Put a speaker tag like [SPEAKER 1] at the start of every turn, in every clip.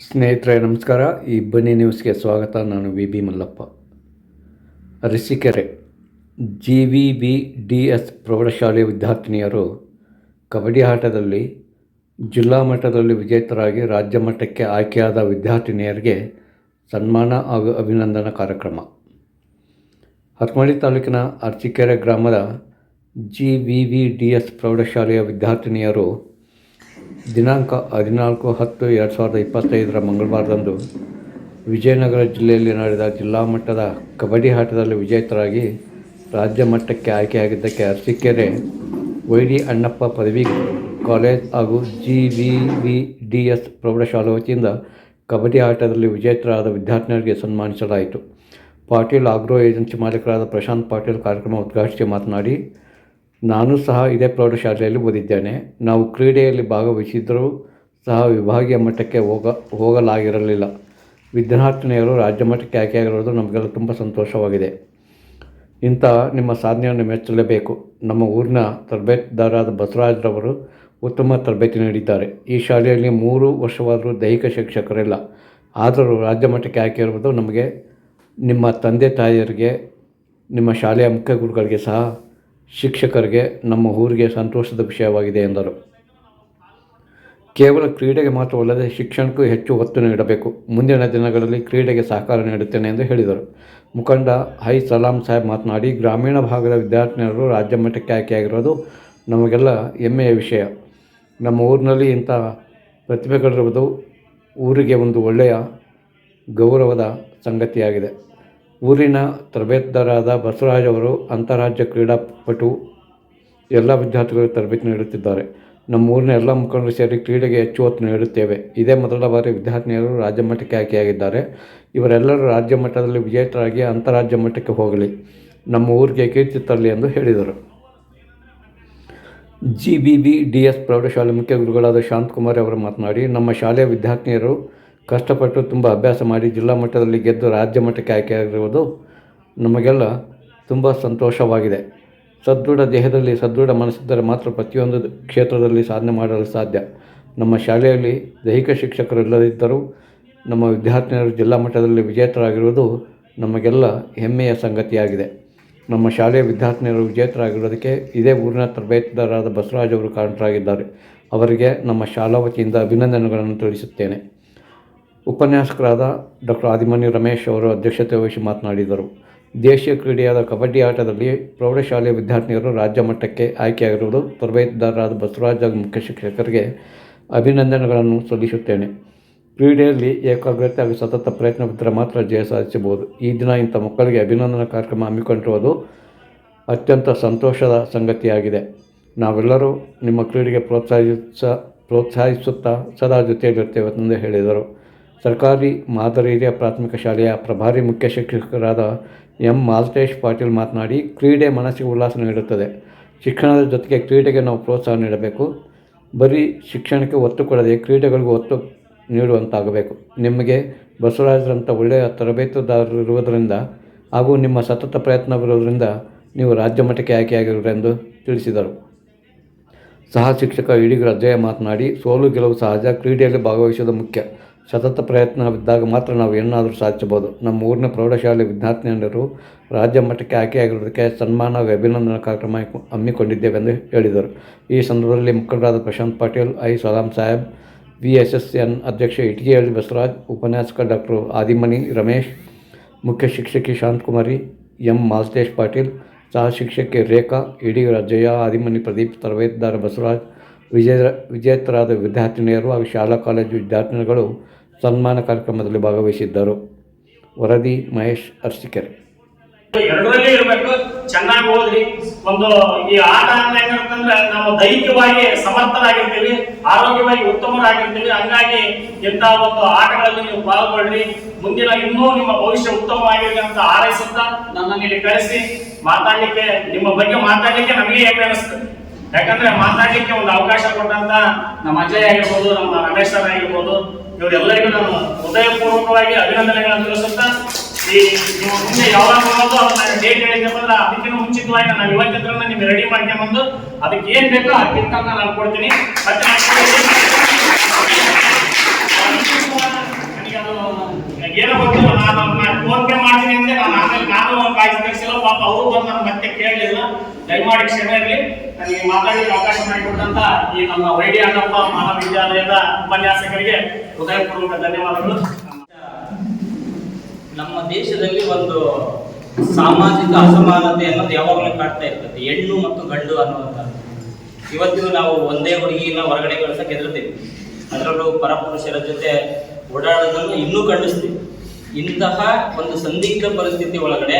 [SPEAKER 1] ಸ್ನೇಹಿತರೆ, ನಮಸ್ಕಾರ. ಈ ಬನ್ನಿ ನ್ಯೂಸ್ಗೆ ಸ್ವಾಗತ. ನಾನು V. B. Mallappa. Arasikere G V B D S ಪ್ರೌಢಶಾಲೆಯ ವಿದ್ಯಾರ್ಥಿನಿಯರು ಕಬಡ್ಡಿ ಆಟದಲ್ಲಿ ಜಿಲ್ಲಾ ಮಟ್ಟದಲ್ಲಿ ವಿಜೇತರಾಗಿ ರಾಜ್ಯ ಮಟ್ಟಕ್ಕೆ ಆಯ್ಕೆಯಾದ ವಿದ್ಯಾರ್ಥಿನಿಯರಿಗೆ ಸನ್ಮಾನ ಹಾಗೂ ಅಭಿನಂದನಾ ಕಾರ್ಯಕ್ರಮ. ಹತ್ಮಳ್ಳಿ ತಾಲೂಕಿನ ಅರ್ಚಿಕೆರೆ ಗ್ರಾಮದ G V V D S ಪ್ರೌಢಶಾಲೆಯ ವಿದ್ಯಾರ್ಥಿನಿಯರು ದಿನಾಂಕ ಹದಿನಾಲ್ಕು ಹತ್ತು ಎರಡು ಸಾವಿರದ ಇಪ್ಪತ್ತೈದರ ಮಂಗಳವಾರದಂದು ವಿಜಯನಗರ ಜಿಲ್ಲೆಯಲ್ಲಿ ನಡೆದ ಜಿಲ್ಲಾ ಮಟ್ಟದ ಕಬಡ್ಡಿ ಆಟದಲ್ಲಿ ವಿಜೇತರಾಗಿ ರಾಜ್ಯ ಮಟ್ಟಕ್ಕೆ ಆಯ್ಕೆಯಾಗಿದ್ದಕ್ಕೆ ಅರಸೀಕೆರೆ ವೈ ಡಿ ಅಣ್ಣಪ್ಪ ಪದವಿ ಕಾಲೇಜ್ ಹಾಗೂ G V V D S ಪ್ರೌಢಶಾಲೆ ವತಿಯಿಂದ ಕಬಡ್ಡಿ ಆಟದಲ್ಲಿ ವಿಜೇತರಾದ ವಿದ್ಯಾರ್ಥಿನಿಯರಿಗೆ ಸನ್ಮಾನಿಸಲಾಯಿತು. ಪಾಟೀಲ್ ಆಗ್ರೋ ಏಜೆನ್ಸಿ ಮಾಲೀಕರಾದ ಪ್ರಶಾಂತ್ ಪಾಟೀಲ್ ಕಾರ್ಯಕ್ರಮ ಉದ್ಘಾಟಿಸಿ ಮಾತನಾಡಿ ನಾನು ಸಹ ಇದೇ ಪ್ರೌಢಶಾಲೆಯಲ್ಲಿ ಓದಿದ್ದೇನೆ. ನಾವು ಕ್ರೀಡೆಯಲ್ಲಿ ಭಾಗವಹಿಸಿದ್ದರೂ ಸಹ ವಿಭಾಗೀಯ ಮಟ್ಟಕ್ಕೆ ಹೋಗ, ಹೋಗಲಾಗಿರಲಿಲ್ಲ. ವಿದ್ಯಾರ್ಥಿನಿಯರು ರಾಜ್ಯ ಮಟ್ಟಕ್ಕೆ ಆಯ್ಕೆಯಾಗಿರೋದು ನಮಗೆಲ್ಲ ತುಂಬ ಸಂತೋಷವಾಗಿದೆ. ಇಂಥ ನಿಮ್ಮ ಸಾಧನೆಯನ್ನು ಮೆಚ್ಚಲೇಬೇಕು. ನಮ್ಮ ಊರಿನ ತರಬೇತುದಾರಾದ ಬಸವರಾಜ್ರವರು ಉತ್ತಮ ತರಬೇತಿ ನೀಡಿದ್ದಾರೆ. ಈ ಶಾಲೆಯಲ್ಲಿ ಮೂರು ವರ್ಷವಾದರೂ ದೈಹಿಕ ಶಿಕ್ಷಕರಿಲ್ಲ. ಆದರೂ ರಾಜ್ಯ ಮಟ್ಟಕ್ಕೆ ಆಯ್ಕೆ ಇರುವುದು ನಮಗೆ, ನಿಮ್ಮ ತಂದೆ ತಾಯಿಯರಿಗೆ, ನಿಮ್ಮ ಶಾಲೆಯ ಮುಖ್ಯ ಗುರುಗಳಿಗೆ ಸಹ ಶಿಕ್ಷಕರಿಗೆ ನಮ್ಮ ಊರಿಗೆ ಸಂತೋಷದ ವಿಷಯವಾಗಿದೆ ಎಂದರು. ಕೇವಲ ಕ್ರೀಡೆಗೆ ಮಾತ್ರವಲ್ಲದೆ ಶಿಕ್ಷಣಕ್ಕೂ ಹೆಚ್ಚು ಒತ್ತು ನೀಡಬೇಕು. ಮುಂದಿನ ದಿನಗಳಲ್ಲಿ ಕ್ರೀಡೆಗೆ ಸಹಕಾರ ನೀಡುತ್ತೇನೆ ಎಂದು ಹೇಳಿದರು. ಮುಖಂಡ ಹೈ ಸಲಾಂ ಸಾಹೇಬ್ ಮಾತನಾಡಿ, ಗ್ರಾಮೀಣ ಭಾಗದ ವಿದ್ಯಾರ್ಥಿನಿಯರು ರಾಜ್ಯ ಮಟ್ಟಕ್ಕೆ ಆಯ್ಕೆಯಾಗಿರೋದು ನಮಗೆಲ್ಲ ಹೆಮ್ಮೆಯ ವಿಷಯ. ನಮ್ಮ ಊರಿನಲ್ಲಿ ಇಂಥ ಪ್ರತಿಭೆಗಳಿರುವುದು ಊರಿಗೆ ಒಂದು ಒಳ್ಳೆಯ ಗೌರವದ ಸಂಗತಿಯಾಗಿದೆ. ಊರಿನ ತರಬೇತುದಾರರಾದ ಬಸವರಾಜ್ ಅವರು ಅಂತಾರಾಜ್ಯ ಕ್ರೀಡಾಪಟು ಎಲ್ಲ ವಿದ್ಯಾರ್ಥಿಗಳಿಗೆ ತರಬೇತಿ ನೀಡುತ್ತಿದ್ದಾರೆ. ನಮ್ಮ ಊರಿನ ಎಲ್ಲ ಮುಖಂಡರು ಸೇರಿ ಕ್ರೀಡೆಗೆ ಹೆಚ್ಚು ಒತ್ತು ನೀಡುತ್ತೇವೆ. ಇದೇ ಮೊದಲ ಬಾರಿ ವಿದ್ಯಾರ್ಥಿನಿಯರು ರಾಜ್ಯ ಮಟ್ಟಕ್ಕೆ ಆಯ್ಕೆಯಾಗಿದ್ದಾರೆ. ಇವರೆಲ್ಲರೂ ರಾಜ್ಯ ಮಟ್ಟದಲ್ಲಿ ವಿಜೇತರಾಗಿ ಅಂತಾರಾಜ್ಯ ಮಟ್ಟಕ್ಕೆ ಹೋಗಲಿ. ನಮ್ಮ ಊರಿಗೆ ಕೀರ್ತಿ ತರಲಿ ಎಂದು ಹೇಳಿದರು. G B B D S ಪ್ರೌಢಶಾಲೆ ಮುಖ್ಯ ಗುರುಗಳಾದ ಶಾಂತಕುಮಾರ್ ಅವರು ಮಾತನಾಡಿ, ನಮ್ಮ ಶಾಲೆಯ ವಿದ್ಯಾರ್ಥಿನಿಯರು ಕಷ್ಟಪಟ್ಟು ತುಂಬ ಅಭ್ಯಾಸ ಮಾಡಿ ಜಿಲ್ಲಾ ಮಟ್ಟದಲ್ಲಿ ಗೆದ್ದು ರಾಜ್ಯ ಮಟ್ಟಕ್ಕೆ ಆಯ್ಕೆಯಾಗಿರುವುದು ನಮಗೆಲ್ಲ ತುಂಬ ಸಂತೋಷವಾಗಿದೆ. ಸದೃಢ ದೇಹದಲ್ಲಿ ಸದೃಢ ಮನಸ್ಸಿದ್ದರೆ ಮಾತ್ರ ಪ್ರತಿಯೊಂದು ಕ್ಷೇತ್ರದಲ್ಲಿ ಸಾಧನೆ ಮಾಡಲು ಸಾಧ್ಯ. ನಮ್ಮ ಶಾಲೆಯಲ್ಲಿ ದೈಹಿಕ ಶಿಕ್ಷಕರು ಇಲ್ಲದಿದ್ದರೂ ನಮ್ಮ ವಿದ್ಯಾರ್ಥಿನಿಯರು ಜಿಲ್ಲಾ ಮಟ್ಟದಲ್ಲಿ ವಿಜೇತರಾಗಿರುವುದು ನಮಗೆಲ್ಲ ಹೆಮ್ಮೆಯ ಸಂಗತಿಯಾಗಿದೆ. ನಮ್ಮ ಶಾಲೆಯ ವಿದ್ಯಾರ್ಥಿನಿಯರು ವಿಜೇತರಾಗಿರೋದಕ್ಕೆ ಇದೇ ಊರಿನ ತರಬೇತುದಾರರಾದ ಬಸವರಾಜ್ ಅವರು ಕಾರಣರಾಗಿದ್ದಾರೆ. ಅವರಿಗೆ ನಮ್ಮ ಶಾಲಾ ವತಿಯಿಂದ ಅಭಿನಂದನೆಗಳನ್ನು ತಿಳಿಸುತ್ತೇನೆ. ಉಪನ್ಯಾಸಕರಾದ ಡಾಕ್ಟರ್ ಆದಿಮನಿ ರಮೇಶ್ ಅವರು ಅಧ್ಯಕ್ಷತೆ ವಹಿಸಿ ಮಾತನಾಡಿದರು. ದೇಶೀಯ ಕ್ರೀಡೆಯಾದ ಕಬಡ್ಡಿ ಆಟದಲ್ಲಿ ಪ್ರೌಢಶಾಲೆಯ ವಿದ್ಯಾರ್ಥಿನಿಯರು ರಾಜ್ಯ ಮಟ್ಟಕ್ಕೆ ಆಯ್ಕೆಯಾಗಿರುವುದು ತರಬೇತುದಾರರಾದ ಬಸವರಾಜ್ ಮುಖ್ಯ ಶಿಕ್ಷಕರಿಗೆ ಅಭಿನಂದನೆಗಳನ್ನು ಸಲ್ಲಿಸುತ್ತೇನೆ. ಕ್ರೀಡೆಯಲ್ಲಿ ಏಕಾಗ್ರತೆ ಹಾಗೂ ಸತತ ಪ್ರಯತ್ನವಿದ್ದರೆ ಮಾತ್ರ ಜಯ ಸಾಧಿಸಬಹುದು. ಈ ದಿನ ಇಂಥ ಮಕ್ಕಳಿಗೆ ಅಭಿನಂದನಾ ಕಾರ್ಯಕ್ರಮ ಹಮ್ಮಿಕೊಂಡಿರುವುದು ಅತ್ಯಂತ ಸಂತೋಷದ ಸಂಗತಿಯಾಗಿದೆ. ನಾವೆಲ್ಲರೂ ನಿಮ್ಮ ಕ್ರೀಡೆಗೆ ಪ್ರೋತ್ಸಾಹಿಸ, ಪ್ರೋತ್ಸಾಹಿಸುತ್ತಾ ಸದಾ ಜೊತೆಯಲ್ಲಿರ್ತೇವೆ ಎಂದು ಹೇಳಿದರು. ಸರ್ಕಾರಿ ಮಾದರಿ ಹಿರಿಯ ಪ್ರಾಥಮಿಕ ಶಾಲೆಯ ಪ್ರಭಾರಿ ಮುಖ್ಯ ಶಿಕ್ಷಕರಾದ ಎಂ. ಮಾಲ್ತೇಶ್ ಪಾಟೀಲ್ ಮಾತನಾಡಿ, ಕ್ರೀಡೆ ಮನಸ್ಸಿಗೆ ಉಲ್ಲಾಸ ನೀಡುತ್ತದೆ. ಶಿಕ್ಷಣದ ಜೊತೆಗೆ ಕ್ರೀಡೆಗೆ ನಾವು ಪ್ರೋತ್ಸಾಹ ನೀಡಬೇಕು. ಬರೀ ಶಿಕ್ಷಣಕ್ಕೆ ಒತ್ತು ಕೊಡದೆ ಕ್ರೀಡೆಗಳಿಗೂ ಒತ್ತು ನೀಡುವಂತಾಗಬೇಕು. ನಿಮಗೆ ಬಸವರಾಜರಂಥ ಒಳ್ಳೆಯ ತರಬೇತುದಾರರು ಇರುವುದರಿಂದ ಹಾಗೂ ನಿಮ್ಮ ಸತತ ಪ್ರಯತ್ನವಿರುವುದರಿಂದ ನೀವು ರಾಜ್ಯ ಮಟ್ಟಕ್ಕೆ ಆಯ್ಕೆಯಾಗಿರುವುದೆಂದು ತಿಳಿಸಿದರು. ಸಹ ಶಿಕ್ಷಕ ಇಡಿಗರ ಅಜಯ ಮಾತನಾಡಿ, ಸೋಲು ಗೆಲುವು ಸಹಜ, ಕ್ರೀಡೆಯಲ್ಲಿ ಭಾಗವಹಿಸುವುದು ಮುಖ್ಯ. ಸತತ ಪ್ರಯತ್ನವಿದ್ದಾಗ ಮಾತ್ರ ನಾವು ಏನಾದರೂ ಸಾಧಿಸಬಹುದು. ನಮ್ಮ ಊರಿನ ಪ್ರೌಢಶಾಲೆ ವಿದ್ಯಾರ್ಥಿನಿಯರು ರಾಜ್ಯ ಮಟ್ಟಕ್ಕೆ ಆಯ್ಕೆಯಾಗಿರುವುದಕ್ಕೆ ಸನ್ಮಾನ ಅಭಿನಂದನಾ ಕಾರ್ಯಕ್ರಮ ಹಮ್ಮಿಕೊಂಡಿದ್ದೇವೆ ಎಂದು ಹೇಳಿದರು. ಈ ಸಂದರ್ಭದಲ್ಲಿ ಮುಖಂಡರಾದ Prashant Patil, I Salam Saheb V S S N ಅಧ್ಯಕ್ಷ ಇಟಗಿಹಳ್ಳಿ ಬಸವರಾಜ್, ಉಪನ್ಯಾಸಕ ಡಾಕ್ಟರ್ ಆದಿಮನಿ ರಮೇಶ್, ಮುಖ್ಯ ಶಿಕ್ಷಕಿ ಶಾಂತಕುಮಾರಿ, ಎಂ ಮಾಲ್ತೇಶ್ ಪಾಟೀಲ್, ಸಹ ಶಿಕ್ಷಕಿ ರೇಖಾ, ಇಡಿ ಜಯ ಆದಿಮನಿ ಪ್ರದೀಪ್ ತರಬೇತುದಾರ ಬಸವರಾಜ್ ವಿಜಯ ವಿಜೇತರಾದ ವಿದ್ಯಾರ್ಥಿನಿಯರು ಹಾಗೂ ಶಾಲಾ ಕಾಲೇಜು ವಿದ್ಯಾರ್ಥಿನಿಗಳು ಸನ್ಮಾನ ಕಾರ್ಯಕ್ರಮದಲ್ಲಿ ಭಾಗವಹಿಸಿದ್ದರು ವರದಿ ಮಹೇಶ್ ಅರ್ಸಿಕೆರೆ.
[SPEAKER 2] ಎರಡರಲ್ಲಿ ಇರಬೇಕು. ಚೆನ್ನಾಗಿ ಓದ್ರಿ. ಒಂದು ಈ ಆಟ ಹೆಂಗಿರುತ್ತಂದ್ರೆ ನಾವು ದೈಹಿಕವಾಗಿ ಸಮರ್ಥರಾಗಿರ್ತೀವಿ, ಆರೋಗ್ಯವಾಗಿ ಉತ್ತಮರಾಗಿರ್ತೀವಿ. ಹಂಗಾಗಿ ಇಂಥ ಒಂದು ಆಟಗಳಲ್ಲಿ ನೀವು ಪಾಲ್ಗೊಳ್ಳಿ ಮುಂದಿನ ಇನ್ನೂ ನಿಮ್ಮ ಭವಿಷ್ಯ ಉತ್ತಮವಾಗಿರಲಿ ಅಂತ ಆರೈಸುತ್ತಾ ನನ್ನನ್ನು ಇಲ್ಲಿ ಕಳಿಸಿ ಮಾತಾಡ್ಲಿಕ್ಕೆ, ನಿಮ್ಮ ಬಗ್ಗೆ ಮಾತಾಡ್ಲಿಕ್ಕೆ ನಮಗೆ ಹೆಮ್ಮೆ ಅನಿಸ್ತದೆ ಯಾಕಂದ್ರೆ ಮಾತಾಡ್ಲಿಕ್ಕೆ ಒಂದು ಅವಕಾಶ ಕೊಟ್ಟಂತ ನಮ್ಮ ಅಜಯ್ ಆಗಿರ್ಬೋದು, ನಮ್ಮ ರಮೇಶ್ ಸರ್ ಆಗಿರ್ಬೋದು ಇವರೆಲ್ಲರಿಗೂ ನಾನು ಹೃದಯಪೂರ್ವಕವಾಗಿ ಅಭಿನಂದನೆಗಳನ್ನು ತಿಳಿಸುತ್ತಾ, ಈ ನೀವು ಮುಂದೆ ಯಾವಾಗ ಬರೋದು ಅದನ್ನ ಡೇಟ್ ಹೇಳಿದ್ನಪ್ಪ ಅಂದ್ರೆ ಅದಕ್ಕಿಂತ ಮುಂಚಿತವಾಗಿ ನಾನು ಇವತ್ತಿದ್ರನ್ನ ನಿಮ್ಗೆ ರೆಡಿ ಮಾಡ್ಕೊಂಡ್ಬಂದು ಅದಕ್ಕೆ ಏನ್ ಬೇಕೋ ಕಿಟ್ ನಾನು ಕೊಡ್ತೀನಿ ಮತ್ತೆ ನಾನು ಏನೋ ಗೊತ್ತಿಲ್ಲ, ನಾನು ಮಾಡ್ತೀನಿ ಅಂದ್ರೆ ನಾನು ಆಮೇಲೆ ನಾನು ಪಾಪ ಅವರು ಬಂದು ನಾನು ಮತ್ತೆ ಕೇಳಲಿಲ್ಲ. ದಯಮಾಡಿ ಕ್ಷಮೆ ಇರಲಿ. ನನಗೆ ಮಾತಾಡಲಿಕ್ಕೆ ಅವಕಾಶ ಮಾಡಿಕೊಟ್ಟಂತ ಈ ನಮ್ಮ ವೈಡಿ ಅಣ್ಣಪ್ಪ ಮಹಾವಿದ್ಯಾಲಯದ ಉಪನ್ಯಾಸಕರಿಗೆ ಹೃದಯಪೂರ್ವಕ ಧನ್ಯವಾದಗಳು.
[SPEAKER 3] ನಮ್ಮ ದೇಶದಲ್ಲಿ ಒಂದು ಸಾಮಾಜಿಕ ಅಸಮಾನತೆ ಅನ್ನೋದು ಯಾವಾಗಲೂ ಕಾಡ್ತಾ ಇರ್ತದೆ. ಹೆಣ್ಣು ಮತ್ತು ಗಂಡು ಅನ್ನುವಂಥ ಇವತ್ತಿಗೂ ನಾವು ಒಂದೇ ಹುಡುಗಿನ ಹೊರಗಡೆ ಕಳ್ಸಕ್ಕೆ ಹೆದರ್ತೀವಿ. ಅದರಲ್ಲೂ ಪರಪುರುಷರ ಜೊತೆ ಓಡಾಡೋದನ್ನು ಇನ್ನೂ ಖಂಡಿಸ್ತೀವಿ. ಇಂತಹ ಒಂದು ಸಂದಿಗ್ಧ ಪರಿಸ್ಥಿತಿ ಒಳಗಡೆ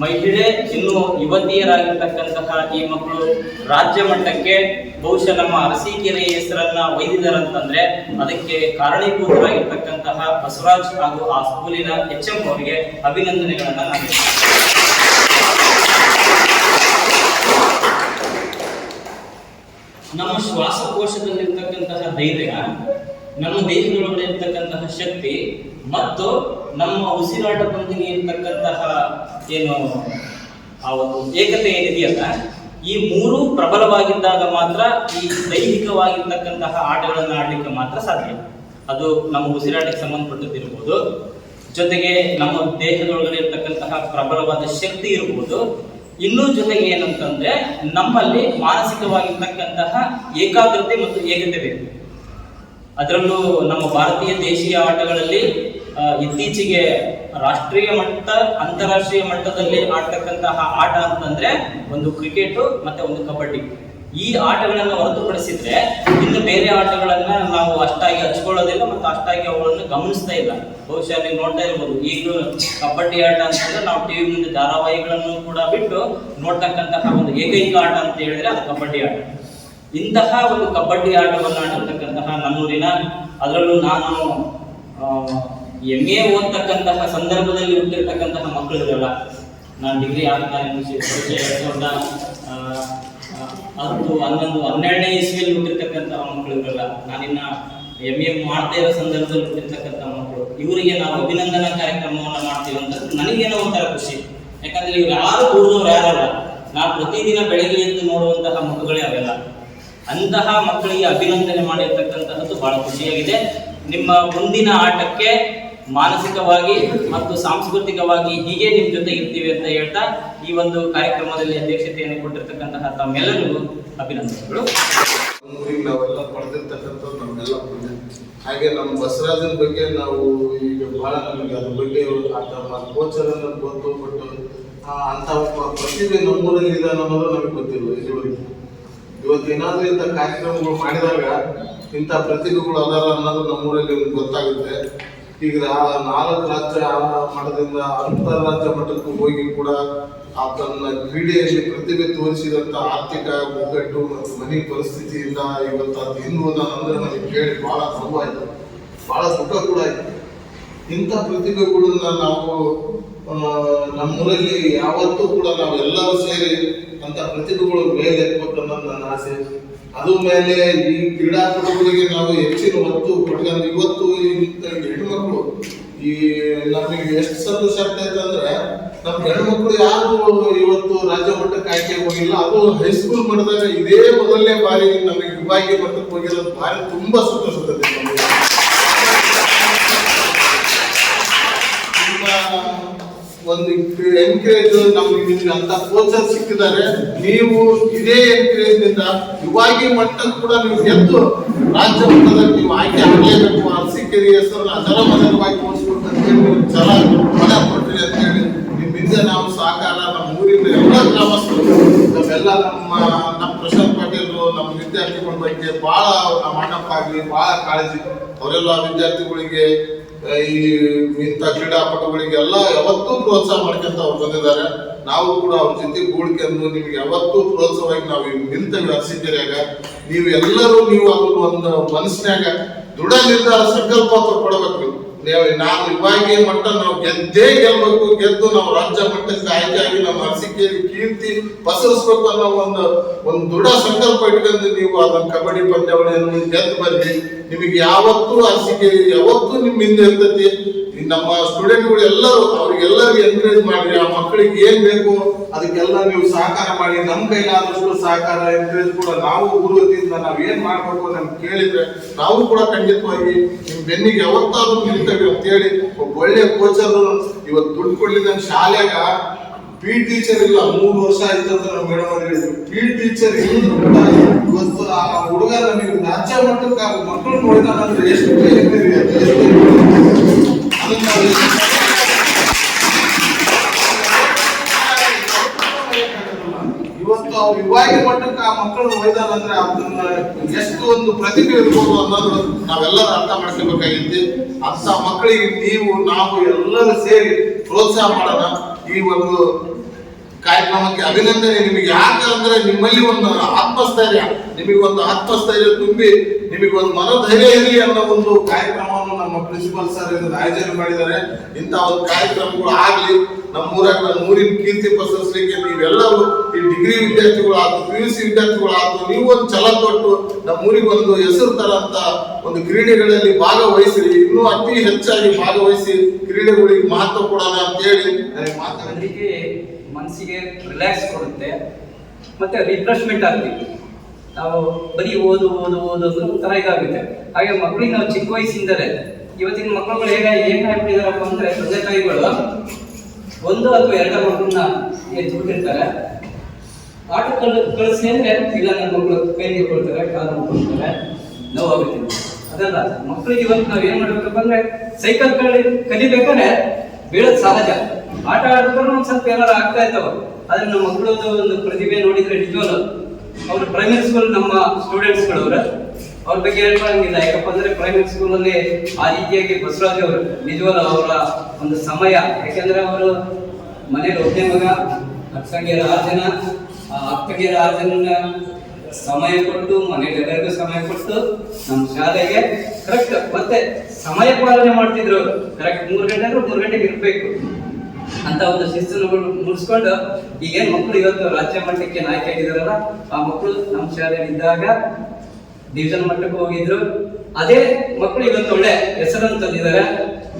[SPEAKER 3] ಮಹಿಳೆ ಇನ್ನು ಯುವತಿಯರಾಗಿರ್ತಕ್ಕಂತಹ ಈ ಮಕ್ಕಳು ರಾಜ್ಯ ಮಟ್ಟಕ್ಕೆ ಬಹುಶಃ ನಮ್ಮ ಅರಸೀಕೆರೆ ಹೆಸರನ್ನ ಒಯ್ದಿದಾರಂತಂದ್ರೆ ಅದಕ್ಕೆ ಕಾರಣೀಭೂತರಾಗಿರ್ತಕ್ಕಂತಹ ಬಸವರಾಜ್ ಹಾಗೂ ಆ ಸ್ಕೂಲಿನ ಎಚ್ ಎಂ ಅವರಿಗೆ ಅಭಿನಂದನೆಗಳನ್ನ ನಾನು ನಮ್ಮ ಶ್ವಾಸಕೋಶದಲ್ಲಿರ್ತಕ್ಕಂತಹ ಧೈರ್ಯ, ನಮ್ಮ ದೇಹದೊಳಗಡೆ ಇರ್ತಕ್ಕಂತಹ ಶಕ್ತಿ ಮತ್ತು ನಮ್ಮ ಉಸಿರಾಟದೊಂದಿಗೆ ಇರ್ತಕ್ಕಂತಹ ಏನು, ಆ ಒಂದು ಏಕತೆ ಏನಿದೆಯಲ್ಲ, ಈ ಮೂರು ಪ್ರಬಲವಾಗಿದ್ದಾಗ ಮಾತ್ರ ಈ ದೈಹಿಕವಾಗಿರ್ತಕ್ಕಂತಹ ಆಟಗಳನ್ನು ಆಡಲಿಕ್ಕೆ ಮಾತ್ರ ಸಾಧ್ಯ. ಅದು ನಮ್ಮ ಉಸಿರಾಟಕ್ಕೆ ಸಂಬಂಧಪಟ್ಟದ್ದಿರ್ಬೋದು ಜೊತೆಗೆ ನಮ್ಮ ದೇಹದೊಳಗಡೆ ಇರ್ತಕ್ಕಂತಹ ಪ್ರಬಲವಾದ ಶಕ್ತಿ ಇರ್ಬೋದು. ಇನ್ನೂ ಜೊತೆಗೆ ಏನಂತಂದ್ರೆ, ನಮ್ಮಲ್ಲಿ ಮಾನಸಿಕವಾಗಿರ್ತಕ್ಕಂತಹ ಏಕಾಗ್ರತೆ ಮತ್ತು ಏಕತೆ ಬೇಕು. ಅದರಲ್ಲೂ ನಮ್ಮ ಭಾರತೀಯ ದೇಶೀಯ ಆಟಗಳಲ್ಲಿ ಇತ್ತೀಚೆಗೆ ರಾಷ್ಟ್ರೀಯ ಮಟ್ಟ, ಅಂತಾರಾಷ್ಟ್ರೀಯ ಮಟ್ಟದಲ್ಲಿ ಆಡ್ತಕ್ಕಂತಹ ಆಟ ಅಂತಂದ್ರೆ ಒಂದು ಕ್ರಿಕೆಟ್ ಮತ್ತೆ ಒಂದು ಕಬಡ್ಡಿ. ಈ ಆಟಗಳನ್ನ ಹೊರತುಪಡಿಸಿದ್ರೆ ಇನ್ನು ಬೇರೆ ಆಟಗಳನ್ನ ನಾವು ಅಷ್ಟಾಗಿ ಹಚ್ಕೊಳ್ಳೋದಿಲ್ಲ ಮತ್ತು ಅಷ್ಟಾಗಿ ಅವುಗಳನ್ನು ಗಮನಿಸ್ತಾ ಇಲ್ಲ. ಬಹುಶಃ ನೀವು ನೋಡ್ತಾ ಇರ್ಬೋದು ಈಗ ಕಬಡ್ಡಿ ಆಟ ಅಂತಂದ್ರೆ ನಾವು ಟಿವಿ ಮುಂದೆ ಧಾರಾವಾಹಿಗಳನ್ನು ಕೂಡ ಬಿಟ್ಟು ನೋಡ್ತಕ್ಕಂತಹ ಒಂದು ಏಕೈಕ ಆಟ ಅಂತ ಹೇಳಿದ್ರೆ ಅದು ಕಬಡ್ಡಿ ಆಟ. ಇಂತಹ ಒಂದು ಕಬಡ್ಡಿ ಆಟವನ್ನು ಆಡಿರ್ತಕ್ಕಂತಹ ನಮ್ಮೂರಿನ, ಅದರಲ್ಲೂ ನಾನು ಎಂ ಎ ಓದ್ತಕ್ಕಂತಹ ಸಂದರ್ಭದಲ್ಲಿ ಹುಟ್ಟಿರ್ತಕ್ಕಂತಹ ಮಕ್ಕಳಿರಲ್ಲ ನಾನು ಡಿಗ್ರಿ ಆಗ್ತಾನೆ ಹತ್ತು, ಹನ್ನೊಂದು, ಹನ್ನೆರಡನೇ ಇಸ್ವಿಯಲ್ಲಿ ಹುಟ್ಟಿರ್ತಕ್ಕಂತಹ ಮಕ್ಕಳಿರಲ್ಲ ನಾನಿನ್ನ ಎಂ ಎ ಮಾಡ್ತಾ ಇರೋ ಸಂದರ್ಭದಲ್ಲಿ ಹುಟ್ಟಿರ್ತಕ್ಕಂಥ ಮಕ್ಕಳು, ಇವರಿಗೆ ನಾವು ಅಭಿನಂದನಾ ಕಾರ್ಯಕ್ರಮವನ್ನು ಮಾಡ್ತೀವಿ ಅಂತ ನನಗೇನೋ ಒಂಥರ ಖುಷಿ. ಯಾಕಂದ್ರೆ ಇವ್ರು ಯಾರು ಊರಿನವ್ರು ಯಾರಲ್ಲ, ನಾವು ಪ್ರತಿದಿನ ಬೆಳಗ್ಗೆ ಎದ್ದು ನೋಡುವಂತಹ ಮಕ್ಕಳೇ ಅವೆಲ್ಲ. ಅಂತಹ ಮಕ್ಕಳಿಗೆ ಅಭಿನಂದನೆ ಮಾಡಿರ್ತಕ್ಕಂತಹದ್ದು ಬಹಳ ಖುಷಿಯಾಗಿದೆ. ನಿಮ್ಮ ಮುಂದಿನ ಆಟಕ್ಕೆ ಮಾನಸಿಕವಾಗಿ ಮತ್ತು ಸಾಂಸ್ಕೃತಿಕವಾಗಿ ಹೀಗೆ ನಿಮ್ಮ ಜೊತೆ ಇರ್ತೀವಿ ಅಂತ ಹೇಳ್ತಾ ಈ ಒಂದು ಕಾರ್ಯಕ್ರಮದಲ್ಲಿ ಅಧ್ಯಕ್ಷತೆಯನ್ನು ಕೊಟ್ಟಿರ್ತಕ್ಕಂತಹ ತಮ್ಮೆಲ್ಲರಿಗೂ ಅಭಿನಂದನೆಗಳು.
[SPEAKER 4] ನಾವೆಲ್ಲ ಪಡೆದಿರ್ತಕ್ಕಂಥ ನಮ್ಮೆಲ್ಲ ಹಾಗೆ ನಮ್ಮ ಬಸವರಾಜನ ಬಗ್ಗೆ ನಾವು ಈಗ ಬಹಳ ನಮಗೆ ಅದ್ರ ಬಗ್ಗೆ ಕೋಚರನ್ನು ಗೊತ್ತು ಆ, ಅಂತ ಪ್ರತಿಭೆ ನಮ್ಮೂರಲ್ಲಿ ಇದೆ ಅನ್ನೋದು ನಮಗೆ ಗೊತ್ತಿಲ್ಲ ಇಲ್ಲಿವರೆಗೆ ಇವತ್ತು ಏನಾದ್ರೂ ಇಂಥ ಕಾರ್ಯಕ್ರಮಗಳು ಮಾಡಿದಾಗ ಇಂಥ ಪ್ರತಿಭೆಗಳು ಅದಾರ ಅನ್ನೋದು ನಮ್ಮೂರಲ್ಲಿ ಗೊತ್ತಾಗುತ್ತೆ. ಈಗ ನಾಲ್ಕು ರಾಜ್ಯ ಮಟ್ಟದಿಂದ ಅಂತಾರಾಜ್ಯ ಮಟ್ಟಕ್ಕೂ ಹೋಗಿ ಕೂಡ ಆ ತನ್ನ ಕ್ರೀಡೆಯಲ್ಲಿ ಪ್ರತಿಭೆ ತೋರಿಸಿದಂತ ಆರ್ಥಿಕ ಒಗ್ಗಟ್ಟು ಮತ್ತು ಮನೆ ಪರಿಸ್ಥಿತಿಯಿಂದ ಇವತ್ತು ಅದು ಹಿಂದುವುದ ಅಂದ್ರೆ ನನಗೆ ಕೇಳಿ ಬಹಳ ನೋವಾಯ್ತು ಬಹಳ ಸುಖ ಕೂಡ ಆಯ್ತು. ಇಂಥ ಪ್ರತಿಭೆಗಳನ್ನ ನಾವು ನಮ್ಮೂರಲ್ಲಿ ಯಾವತ್ತೂ ಕೂಡ ನಾವು ಎಲ್ಲರೂ ಸೇರಿ ಅಂತ ಪ್ರತಿಭೆಗಳು ಮೇಲೆ ಅನ್ನೋದು ನನ್ನ ಆಸೆ. ಅದು ಮೇಲೆ ಈ ಕ್ರೀಡಾಪಟುಗಳಿಗೆ ನಾವು ಹೆಚ್ಚಿನ ಒತ್ತು ಕೊಟ್ಟು ಇವತ್ತು ಈ ನಮಗೆ ಎಷ್ಟು ಸಂತೋಷ ಆಗ್ತೈತೆ ಅಂದ್ರೆ ನಮ್ಮ ಹೆಣ್ಮಕ್ಳು ಯಾರು ಇವತ್ತು ರಾಜ್ಯ ಮಟ್ಟಕ್ಕೆ ಆಯ್ಕೆ ಹೋಗಿಲ್ಲ, ಅದು ಹೈಸ್ಕೂಲ್ ಮಟ್ಟದಾಗ ಇದೇ ಮೊದಲನೇ ಬಾರಿ ನಮಗೆ ವಿಭಾಗೀಯ ಮಟ್ಟಕ್ಕೆ ಹೋಗಿರೋದು ಭಾರಿ ತುಂಬಾ ಸಂತೋಷ ತಂದೆ ನಮಗೆ. ನಿಮ್ಮ ಒಂದು ಎನ್ಕರೇಜ್ ನಮ್ಗೆ ಅಂತ ಕೋಚರ್ ಸಿಕ್ಕಿದ್ದಾರೆ, ನೀವು ಇದೇ ಎನ್ಕರೇಜ್ನಿಂದ ಯುವಾಗಿ ಮಟ್ಟಕ್ಕೆ ಕೂಡ ನೀವು ಗೆದ್ದು ರಾಜ್ಯ ಮಟ್ಟದಲ್ಲಿ ನೀವು ಆಯ್ಕೆ ಆಗಲೇಬೇಕು ಅರಸಿಕೆರಿ ಹೆಸರು ಅದರ ಮೊದಲವಾಗಿ ಛಲ ಫಲ ಕೊಟ್ರಿ ಅಂತ ಹೇಳಿ ನಿಮ್ಮಿಂದ ನಾವು ಸಹಕಾರ, ನಮ್ಮ ಊರಿನ ಎಲ್ಲ ಗ್ರಾಮಸ್ಥರು, ನಮ್ಮೆಲ್ಲ ನಮ್ಮ ನಮ್ಮ ಪ್ರಶಾಂತ್ ಪಾಟೀಲ್ರು, ನಮ್ಮ ವಿದ್ಯಾರ್ಥಿಗಳ ಬಗ್ಗೆ ಬಹಳ ನಮ್ಮ ಅಣ್ಣಪ್ಪ ಆಗ್ಲಿ ಬಹಳ ಕಾಳಜಿ. ಅವರೆಲ್ಲ ವಿದ್ಯಾರ್ಥಿಗಳಿಗೆ ಈ ಇಂಥ ಕ್ರೀಡಾಪಟುಗಳಿಗೆಲ್ಲ ಯಾವತ್ತೂ ಪ್ರೋತ್ಸಾಹ ಮಾಡ್ಕೊಂತ ಅವ್ರು ಬಂದಿದ್ದಾರೆ. ನಾವು ಕೂಡ ಅವ್ರ ಜೊತೆ ಕೂಡ್ಕೊಂಡು ನಿಮ್ಗೆ ಯಾವತ್ತೂ ಪ್ರೋತ್ಸಾಹವಾಗಿ ನಾವು ನಿಲ್ತೇವೆ ಅರಸೀಕೆರೆಯಾಗ. ನೀವು ಎಲ್ಲರೂ ನೀವು ಒಂದು ಮನಸ್ಸಿನಾಗ ದೃಢ ನಿರ್ಧಾರ, ಸಂಕಲ್ಪ ಕೊಡಬೇಕು ನೀವು ನಾವು ಇವಾಗ ಮಟ್ಟ ನಾವು ಗೆದ್ದೇ ಗೆಲ್ಬೇಕು, ಗೆದ್ದು ನಾವು ರಾಜ್ಯ ಮಟ್ಟಕ್ಕೆ ಆಯ್ಕೆ ಆಗಿ ನಮ್ಮ ಅರಸೀಕೆರೆ ಕೀರ್ತಿ ಪಸರಿಸ್ಬೇಕು ಅನ್ನೋ ಒಂದು ಒಂದು ದೃಢ ಸಂಕಲ್ಪ ಇಟ್ಕೊಂಡು ನೀವು ಅದನ್ನ ಕಬಡ್ಡಿ ಪಂದ್ಯಾವಳಿಯನ್ನು ಗೆದ್ದು ಬರ್ರಿ ನಿಮಗೆ ಯಾವತ್ತೂ ಅನಿಸಿಕೆ ಯಾವತ್ತೂ ನಿಮ್ಮ ಹಿಂದೆ ಇರ್ತೈತಿ. ನಮ್ಮ ಸ್ಟೂಡೆಂಟ್ಗಳು ಎಲ್ಲರೂ ಅವ್ರಿಗೆಲ್ಲರಿಗೂ ಎನ್ಕರೇಜ್ ಮಾಡ್ರಿ. ಆ ಮಕ್ಕಳಿಗೆ ಏನ್ ಬೇಕು ಅದಕ್ಕೆಲ್ಲ ನೀವು ಸಹಕಾರ ಮಾಡಿ. ನಮ್ಮ ಕೈಲಾದಷ್ಟು ಸಹಕಾರ ಎನ್ಕರೇಜ್ ಕೂಡ ನಾವು ಗುರು ವತಿಯಿಂದ ನಾವ್ ಏನ್ ಮಾಡ್ಬೇಕು ನಮ್ಗೆ ಕೇಳಿದ್ರೆ ನಾವು ಕೂಡ ಖಂಡಿತವಾಗಿ ನಿಮ್ ಬೆನ್ನಿಗೆ ಯಾವತ್ತಾದ್ರೂ ನಿಲ್ತೇವೆ ಅಂತ ಹೇಳಿ ಒಬ್ಬ ಒಳ್ಳೆ ಕೋಚರ್ ಇವತ್ತು ದುಡ್ಡು ಕೊಡ್ಲಿಲ್ಲ ಶಾಲೆಗ ಪಿ ಟೀಚರ್ ಇಲ್ಲ ಮೂರು ವರ್ಷ ಆಯ್ತು ಅಂತ ನಮ್ಮ ಮೇಡಮ್ ಅವ್ರು ಹೇಳಿದ್ರು. ಪಿ ಟೀಚರ್ ಇಲ್ಲದ್ರು ಇವತ್ತು ಆ ಹುಡುಗ ನಮಗೆ ರಾಜ್ಯ ಮಟ್ಟಕ್ಕೆ ಮಕ್ಕಳು ಹೆಮ್ಮೆ ಇದೆ, ಎಷ್ಟು ಅದನ್ನ ಇವತ್ತು ಅವ್ರು ಇವಾಗಿನ ಮಟ್ಟಕ್ಕೆ ಆ ಮಕ್ಕಳು ಒಯ್ದಾರ ಅಂದ್ರೆ ಅದನ್ನ ಎಷ್ಟು ಒಂದು ಪ್ರತಿಭೆ ಇರ್ಬೋದು ಅನ್ನೋದು ನಾವೆಲ್ಲರೂ ಅರ್ಥ ಮಾಡ್ಕೋಬೇಕಾಗಿತ್ತು ಅಂತ ಮಕ್ಕಳಿಗೆ ನೀವು ನಾವು ಎಲ್ಲರೂ ಸೇರಿ ಪ್ರೋತ್ಸಾಹ ಮಾಡೋಣ. ಈ ಒಂದು ಕಾರ್ಯಕ್ರಮಕ್ಕೆ ಅಭಿನಂದನೆ. ನಿಮಗೆ ಯಾಕೆ ಅಂದ್ರೆ ನಿಮ್ಮಲ್ಲಿ ಒಂದು ಆತ್ಮಸ್ಥೈರ್ಯ, ನಿಮಗೆ ಒಂದು ಆತ್ಮಸ್ಥೈರ್ಯ ತುಂಬಿ, ನಿಮಗೆ ಒಂದು ಮನೋಧೈರ್ಯ ಇರಲಿ ಅನ್ನೋ ಒಂದು ಕಾರ್ಯಕ್ರಮವನ್ನು ನಮ್ಮ ಪ್ರಿನ್ಸಿಪಲ್ ಸರ್ ಆಯೋಜನೆ ಮಾಡಿದ್ದಾರೆ. ಇಂಥ ಒಂದು ಕಾರ್ಯಕ್ರಮಗಳು ಆಗಲಿ ನಮ್ಮೂರಾಗ ನಮ್ಮ ಊರಿನ ಕೀರ್ತಿ ಪಸರಿಸಲಿಕ್ಕೆ ನೀವೆಲ್ಲರೂ ಈ ಡಿಗ್ರಿ ವಿದ್ಯಾರ್ಥಿಗಳು ಆಯ್ತು ಪಿ ಯು ಸಿ ವಿದ್ಯಾರ್ಥಿಗಳು ಆಯ್ತು ನೀವು ಒಂದು ಛಲ ನಮ್ಮ ಊರಿಗೆ ಒಂದು ಹೆಸರು ತರಂತ ಒಂದು ಕ್ರೀಡೆಗಳಲ್ಲಿ ಭಾಗವಹಿಸಿರಿ. ಇನ್ನೂ ಅತಿ ಹೆಚ್ಚಾಗಿ ಭಾಗವಹಿಸಿ ಕ್ರೀಡೆಗಳಿಗೆ ಮಹತ್ವ ಕೊಡೋಣ ಅಂತ ಹೇಳಿ. ಮಾತಾಡಲಿಕ್ಕೆ ಮಾತಾಡಿ
[SPEAKER 5] ಮನಸ್ಸಿಗೆ ರಿಲ್ಯಾಕ್ಸ್ ಕೊಡುತ್ತೆ, ಮತ್ತೆ ರಿಫ್ರೆಶ್ಮೆಂಟ್ ಆಗ್ತೀವಿ ನಾವು ಬರೀ ಓದು ಓದು ಓದು ಅನ್ನೋ ಒಂಥರ ಇದಾಗುತ್ತೆ. ಹಾಗೆ ಮಕ್ಕಳಿಗೆ ನಾವು ಚಿಕ್ಕ ವಯಸ್ಸಿಂದಲೇ, ಇವತ್ತಿನ ಮಕ್ಕಳುಗಳು ಹೇಗೆ ಏನ್ ಆಗ್ಬಿಟ್ಟಿದಾರಪ್ಪ ಅಂದ್ರೆ ತಂದೆ ತಾಯಿಗಳು ಒಂದು ಅಥವಾ ಎರಡು ಮಕ್ಕಳನ್ನ ಎತ್ಬಿಟ್ಟಿರ್ತಾರೆ. ಆಟ ಕಲ್ ಕಳಿಸಿ ಅಂದ್ರೆ ಇಲ್ಲ, ನನ್ನ ಮಕ್ಕಳು ಕೈ ಕೊಡ್ತಾರೆ ಕಾಲು ನೋವಾಗುತ್ತೆ. ಅದಲ್ಲ, ಮಕ್ಕಳಿಗೆ ಇವತ್ತು ನಾವು ಏನ್ ಮಾಡ್ಬೇಕಪ್ಪ ಅಂದ್ರೆ ಸೈಕಲ್ ಕಲಿ, ಕಲಿಬೇಕಾದ್ರೆ ಬೀಳೋದು ಸಹಜ. ಆಟ ಆಡಿದ್ರು ಸ್ವಲ್ಪ ಏನಾರ ಆಗ್ತಾ ಇದ್ದಾವ. ಆದ್ರೆ ನಮ್ಮ ಮಕ್ಕಳದ್ದು ಒಂದು ಪ್ರತಿಭೆ ನೋಡಿದ್ರೆ ನಿಜವಲ್ಲ ಅವ್ರು ಪ್ರೈಮರಿ ಸ್ಕೂಲ್ ನಮ್ಮ ಸ್ಟೂಡೆಂಟ್ಸ್ ಗಳವ್ರ. ಅವ್ರ ಬಗ್ಗೆ ಹೇಳ್ಕೊಳಂಗಿಲ್ಲ. ಯಾಕಪ್ಪ ಅಂದ್ರೆ ಪ್ರೈಮರಿ ಸ್ಕೂಲ್ ಅಲ್ಲಿ ಆ ರೀತಿಯಾಗಿ ಬಸವರಾಜ್ ಅವರು ನಿಜವಲ್ಲ ಅವರ ಒಂದು ಸಮಯ. ಯಾಕೆಂದ್ರೆ ಅವರು ಮನೇಲಿ ಒಬ್ಬನೇ ಮಗ ಅಕ್ಕಂಗಿಯರ ಆರು ಜನ ಅಕ್ಕಂಗಿಯರ ಆರು ಜನ ಸಮಯ ಕೊಟ್ಟು, ಮನೆ ಎಲ್ಲರಿಗೂ ಸಮಯ ಕೊಟ್ಟು, ನಮ್ಮ ಶಾಲೆಗೆ ಕರೆಕ್ಟ್ ಮತ್ತೆ ಸಮಯ ಪಾಲನೆ ಮಾಡ್ತಿದ್ರು. ಕರೆಕ್ಟ್ ಮೂರು ಗಂಟೆ ಅಂದ್ರೆ ಮೂರು ಗಂಟೆಗೆ ಇರಬೇಕು. ಅಂತ ಒಂದು ಶಿಸ್ತನ್ನು ಮುಗಿಸ್ಕೊಂಡು ಈಗೇನು ಮಕ್ಕಳು ಇವತ್ತು ರಾಜ್ಯ ಮಟ್ಟಕ್ಕೆ ನಾಯಕ ಆಗಿದಾರಲ್ಲ, ಆ ಮಕ್ಕಳು ನಮ್ಮ ಶಾಲೆಯಲ್ಲಿ ಇದ್ದಾಗ ಡಿವಿಷನ್ ಮಟ್ಟಕ್ಕೆ ಹೋಗಿದ್ರು. ಅದೇ ಮಕ್ಕಳು ಇವತ್ತು ಒಳ್ಳೆ ಹೆಸರನ್ನು ತಂದಿದ್ದಾರೆ.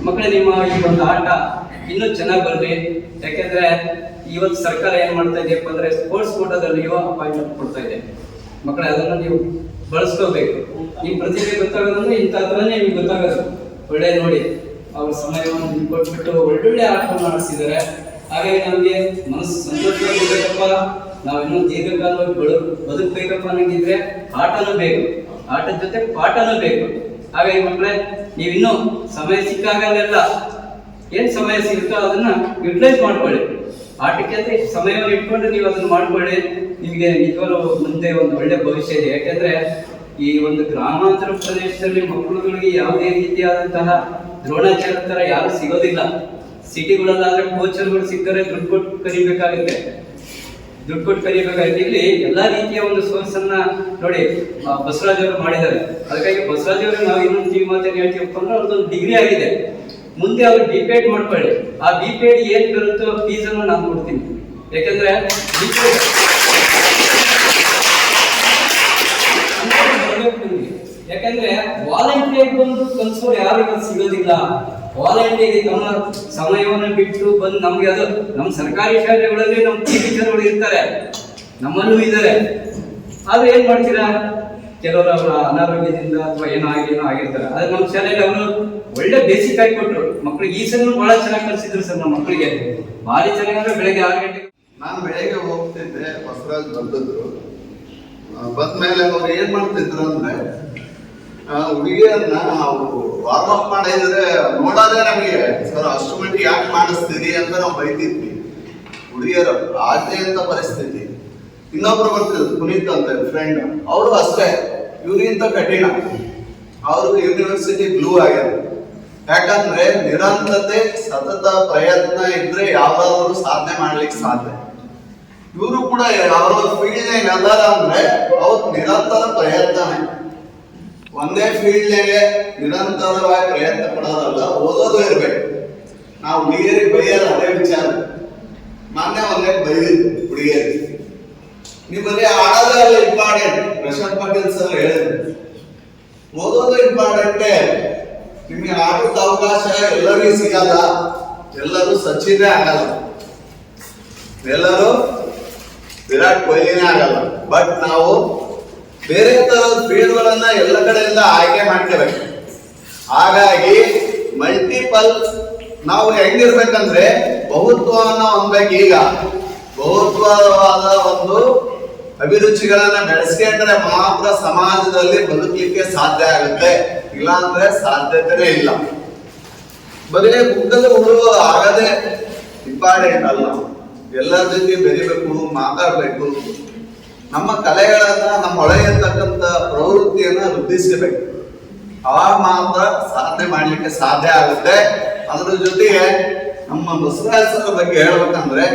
[SPEAKER 5] ಮಕ್ಕಳು ನಿಮ್ಮ ಈ ಒಂದು ಆಟ ಇನ್ನೂ ಚೆನ್ನಾಗಿ ಬರ್ರಿ ಯಾಕೆಂದ್ರೆ ಇವತ್ತು ಸರ್ಕಾರ ಏನ್ ಮಾಡ್ತಾ ಇದೆಯಪ್ಪ ಅಂದ್ರೆ ಸ್ಪೋರ್ಟ್ಸ್ ಕೋಟಾದಲ್ಲಿ ಯುವ ಅಪಾಯಿಂಟ್ಮೆಂಟ್ ಕೊಡ್ತಾ ಇದೆ. ಮಕ್ಕಳು, ಅದನ್ನ ನೀವು ಬಳಸ್ಕೋಬೇಕು ಈ ಪ್ರತಿಭೆ ಗೊತ್ತಾಗೋದಂದ್ರೆ ಇಂಥ ಹತ್ರನೇ ನಿಮ್ಗೆ ಗೊತ್ತಾಗೋದು. ಒಳ್ಳೆ ನೋಡಿ, ಅವ್ರ ಸಮಯವನ್ನು ಕೊಟ್ಬಿಟ್ಟು ಒಳ್ಳೊಳ್ಳೆ ಆಟವನ್ನು ಆಡಿಸಿದ್ದಾರೆ. ಹಾಗಾಗಿ ನಮಗೆ ಮನಸ್ಸು ಸಂತೋಷವಾಗಿರ್ಬೇಕಪ್ಪ. ನಾವು ಇನ್ನೂ ದೀರ್ಘಕಾಲವಾಗಿ ಬಳ, ಬದುಕಬೇಕಪ್ಪ ಅನ್ನಂಗಿದ್ರೆ ಆಟನೂ ಬೇಕು. ಆಟದ ಜೊತೆ ಪಾಠನೂ ಬೇಕು. ಹಾಗಾಗಿ ಮಕ್ಕಳೇ, ನೀವಿನ್ನೂ ಸಮಯ ಸಿಕ್ಕಾಗಲೆಲ್ಲ ಏನು ಸಮಯ ಸಿಗುತ್ತೋ ಅದನ್ನು ಯುಟಿಲೈಸ್ ಮಾಡ್ಕೊಳ್ಳಿ. ಆಟಕ್ಕೆ ಅಂದ್ರೆ ಸಮಯವನ್ನು ಇಟ್ಕೊಂಡು ನೀವು ಅದನ್ನು ಮಾಡ್ಕೊಳ್ಳಿ. ನಿಮಗೆ ನಿಜವಾಗ್ಲೂ ಮುಂದೆ ಒಂದು ಒಳ್ಳೆ ಭವಿಷ್ಯ ಇದೆ. ಯಾಕೆಂದ್ರೆ ಈ ಒಂದು ಗ್ರಾಮಾಂತರ ಪ್ರದೇಶದಲ್ಲಿ ಮಕ್ಕಳುಗಳಿಗೆ ಯಾವುದೇ ರೀತಿಯಾದಂತಹ ದ್ರೋಣಾಚಾರ ತರ ಯಾರು ಸಿಗೋದಿಲ್ಲ. ಸಿಟಿಗಳಲ್ಲಾದ್ರೆ ಕೋಚರ್ಗಳು ಸಿಕ್ಕರೆ ದುಡ್ಡು ಕೊಟ್ಟು ಕರಿಬೇಕಾಗುತ್ತೆ. ದುಡ್ಡು ಕೊಟ್ಟು ಕರಿಬೇಕಾಗುತ್ತೆ. ಇಲ್ಲಿ ಎಲ್ಲಾ ರೀತಿಯ ಒಂದು ಸೋರ್ಸ್ ಅನ್ನ ನೋಡಿ ಬಸವರಾಜ್ ಅವರು ಮಾಡಿದ್ದಾರೆ. ಅದಕ್ಕಾಗಿ ಬಸವರಾಜ್ ಅವರು ನಾವು ಇನ್ನೊಂದು ಮಾತೇನು ಹೇಳ್ತೀವಪ್ಪ ಅಂದ್ರೆ ಅವ್ರದ್ದು ಡಿಗ್ರಿ ಆಗಿದೆ. ಮುಂದೆ ಅವ್ರು ಬಿ ಪೇಡ್ ಮಾಡ್ಕೊಳ್ಳಿ. ಆ ಬಿ ಪೇಡ್ ಏನ್ ಬರುತ್ತೋ ಫೀಸ್ ಅನ್ನು ನಾನು ಕೊಡ್ತೀನಿ ಯಾಕಂದ್ರೆ ಯಾಕಂದ್ರೆ ವಾಲಂಟಿಯರ್ ಬಂದು ಕನ್ಸು ಯಾರು ಸಿಗೋದಿಲ್ಲ. ವಾಲಂಟಿಯರ್ ತಮ್ಮ ಸಮಯವನ್ನು ಬಿಟ್ಟು ಬಂದು ನಮ್ಗೆ ಅದು ನಮ್ಮ ಸರ್ಕಾರಿ ಶಾಲೆಗಳಲ್ಲಿ ನಮ್ಮ ಟೀಚರ್ಗಳು ಇರ್ತಾರೆ. ನಮ್ಮಲ್ಲೂ ಇದ್ದಾರೆ. ಆದ್ರೆ ಏನ್ ಮಾಡ್ತೀರಾ? ಕೆಲವರು ಅವರ ಅನಾರೋಗ್ಯದಿಂದ ಅಥವಾ ಏನೋ ಆಗಿ, ಏನೋ ಆಗಿರ್ತಾರೆ. ಆದ್ರೆ ನಮ್ಮ ಶಾಲೆಯಲ್ಲಿ ಅವರು ಒಳ್ಳೆ ಬೇಸಿಕ್ ಆಗಿ ಕೊಟ್ಟರು. ಮಕ್ಕಳಿಗೆ ಈ ಸಲ ಬಹಳ ಚೆನ್ನಾಗಿ ಕಲಿಸಿದ್ರು ಸರ್ ನಮ್ಮ ಮಕ್ಕಳಿಗೆ ಭಾರಿ ಚೆನ್ನಾಗಿ ಅಂದ್ರೆ ಬೆಳಗ್ಗೆ ಆರು ಗಂಟೆಗೆ.
[SPEAKER 4] ನಾನು ಬೆಳಗ್ಗೆ ಹೋಗ್ತಿದ್ದೆ ಬಸವರಾಜ್ ಬಂದಿದ್ರು ಬಂದ್ಮೇಲೆ ಅವ್ರು ಏನ್ ಮಾಡ್ತಿದ್ರು ಅಂದ್ರೆ ಹುಡುಗಿಯನ್ನ ನಾವು ವಾರ್ಮ್ ಅಪ್ ಮಾಡಿದ್ರೆ ನೋಡೋದೇ ನಮಗೆ, ಸರ್, ಅಷ್ಟು ಮಟ್ಟಿಗೆ ಯಾಕೆ ಮಾಡಿಸ್ತೀರಿ? ಅಂತ ನಾವು ಬೈತಿದ್ವಿ. ಹುಡುಗಿಯರ ಆಗದೆ ಅಂತ ಪರಿಸ್ಥಿತಿ. ಇನ್ನೊಬ್ರು ಬರ್ತಿದ್ರು ಪುನೀತ್ ಅಂತ ಫ್ರೆಂಡ್ ಅವರು ಅಷ್ಟೇ. ಇವ್ರಿಗಿಂತ ಕಠಿಣ. ಅವ್ರಿಗೆ ಯೂನಿವರ್ಸಿಟಿ ಬ್ಲೂ ಆಗ್ಯದ ಯಾಕಂದ್ರೆ ನಿರಂತರತೆ, ಸತತ ಪ್ರಯತ್ನ ಇದ್ರೆ ಯಾವ್ದಾದ್ರು ಸಾಧನೆ ಮಾಡ್ಲಿಕ್ಕೆ ಸಾಧ್ಯ. ಇವರು ಕೂಡ ಅವ್ರ ಫೀಲ್ಡ್ ಅದಾರ ಅಂದ್ರೆ ಅವ್ರ ನಿರಂತರ ಪ್ರಯತ್ನನೇ. ಒಂದೇ ಫೀಲ್ಡ್ನಾಗೆ ನಿರಂತರವಾಗಿ ಪ್ರಯತ್ನ ಪಡೋದಲ್ಲ, ಓದೋದು ಇರ್ಬೇಕು. ನಾವು ಹುಡುಗಿಯರಿಗೆ ಬೈಯೋದು ಅದೇ ವಿಚಾರ. ಮೊನ್ನೆ ಒಂದೇ ಬೈದಿದ್ದು ಹುಡುಗಿಯರಿಗೆ. ನಿಮ್ಮಲ್ಲಿ ಆಡೋದ್ರಲ್ಲಿ ಇಂಪಾರ್ಟೆಂಟ್ ಪ್ರಶಾಂತ್ ಪಾಟೀಲ್ ಸರ್ ಹೇಳಿದ್ರು.
[SPEAKER 6] ಓದೋದು ಇಂಪಾರ್ಟೆಂಟ್. ನಿಮಗೆ ಆಟದ ಅವಕಾಶ, ಎಲ್ಲರಿಗೂ ಸಿಗಲ್ಲ. ಎಲ್ಲರೂ ಸಚಿನೇ ಆಗಲ್ಲ. ಎಲ್ಲರೂ ವಿರಾಟ್ ಕೊಹ್ಲಿನೇ ಆಗಲ್ಲ. ಬಟ್ ನಾವು ಬೇರೆ ತರದ ಫೀಲ್ಡ್ಗಳನ್ನ ಎಲ್ಲ ಕಡೆಯಿಂದ ಆಯ್ಕೆ ಮಾಡ್ಕೋಬೇಕು. ಹಾಗಾಗಿ ಮಲ್ಟಿಪಲ್ ನಾವು ಹೆಂಗಿರ್ಬೇಕಂದ್ರೆ ಬಹುತ್ವವನ್ನ ಹೊಂದ್ಬೇಕು ಈಗ. ಬಹುತ್ವವಾದ ಅಭಿರುಚಿಗಳನ್ನ ಬೆಳೆಸ್ಕೊಂಡ್ರೆ ಮಾತ್ರ ಸಮಾಜದಲ್ಲಿ ಬದುಕಲಿಕ್ಕೆ ಸಾಧ್ಯ ಆಗುತ್ತೆ. ಇಲ್ಲಾಂದ್ರೆ ಸಾಧ್ಯತೆನೇ ಇಲ್ಲ. ಬರೀ ಗುಡ್ಡದ ಹುಡುಗ ಆಗದೆ ಇಂಪಾರ್ಟೆಂಟ್ ಅಲ್ಲ ಎಲ್ಲರ ಜೊತೆ ಬೆರಿಬೇಕು, ಮಾತಾಡ್ಬೇಕು. ನಮ್ಮ ಕಲೆಗಳನ್ನ, ನಮ್ಮ ಒಳಗಿರ್ತಕ್ಕಂಥ ಪ್ರವೃತ್ತಿಯನ್ನ ವೃದ್ಧಿಸಬೇಕು. ಅವಾಗ ಮಾತ್ರ ಸಾಧನೆ ಮಾಡ್ಲಿಕ್ಕೆ ಸಾಧ್ಯ ಆಗುತ್ತೆ. ಅದ್ರ ಜೊತೆಗೆ ನಮ್ಮ ಬಸವರಾಜ ಸರ್ ಬಗ್ಗೆ ಹೇಳ್ಬೇಕಂದ್ರೆ